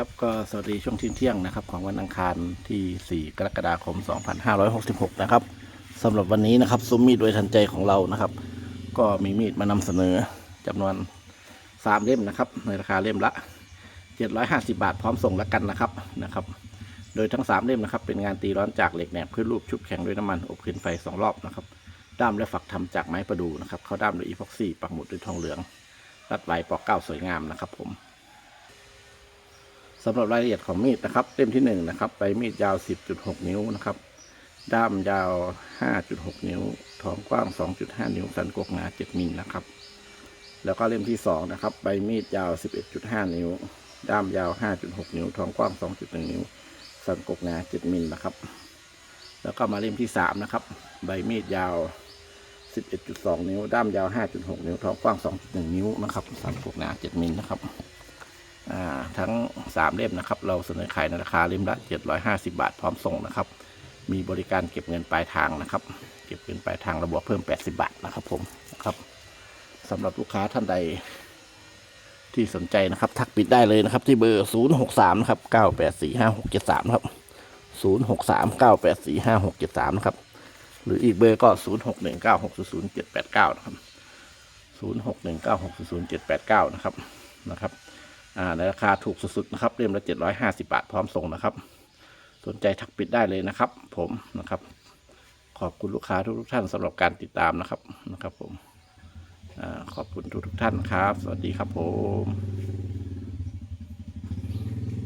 ครับก็สวัสดีช่วงเที่ยงนะครับ ของวันอังคารที่ 4 กรกฎาคม 2566 นะครับสำหรับวันนี้นะครับซุ้มมีดโดยทันใจของเรานะครับ ก็มีมีดมานำเสนอจำนวน 3 เล่มนะครับ ในราคาเล่มละ 750 บาทพร้อมส่งแล้วกันนะครับนะครับ โดยทั้ง 3 เล่มนะครับ เป็นงานตีร้อนจากเหล็กแหนบขึ้นรูปชุบแข็งด้วยน้ำมันอบขึ้นไฟ 2 รอบนะครับด้ามและฝักทำจากไม้ประดูนะครับ เข้าด้ามด้วยอีพ็อกซี่ปักหมุดด้วยทองเหลืองรัดไหลปอกเก้าสวยงามนะครับผม สำหรับรายละเอียดของมีดนะครับ เล่มที่1นงนะครับใบมีดยาว 10.6 นิ้วนะครับ ด้ามยาว 5.6 นิ้วท้องกว้าง 2.5 นิ้ว สันกกหนา7มิลนะครับ แล้วก็เล่มที่2นะครับใบมีดยาว 11.5 นิ้ว ด้ามยาว 5.6 นิ้วท้องกว้าง 2.1 นิ้ว สันกกหนา7มิลนะครับ แล้วก็มาเล่มที่3นะครับใบมีดยาว 11.2 นิ้ว ด้ามยาว 5.6 นิ้วท้องกว้าง 2.1 นิ้วนะครับสันกกหนา7มิลนะครับ ทั้ง 3 เล่มนะครับ เราเสนอขายในราคาเล่มละ 750 บาทพร้อมส่งนะครับ มีบริการเก็บเงินปลายทางนะครับ เก็บเงินปลายทางระบบเพิ่ม 80 บาทนะครับผมนะครับสำหรับลูกค้าท่านใดที่สนใจนะครับ ทักปิดได้เลยนะครับ ที่เบอร์ 063 นะครับ 9845673 นะครับ 063 9845673 นะครับ หรืออีกเบอร์ก็ 0619600789 นะครับ 0619600789 นะครับนะครับ อ่าในราคาถูกสุดๆนะครับเล่มละ750บาทพร้อมส่งนะครับ สนใจทักปิดได้เลยนะครับ ผมนะครับ ขอบคุณลูกค้าทุกๆท่านสำหรับการติดตามนะครับนะครับ ผมอขอบคุณทุกๆท่านครับ สวัสดีครับผม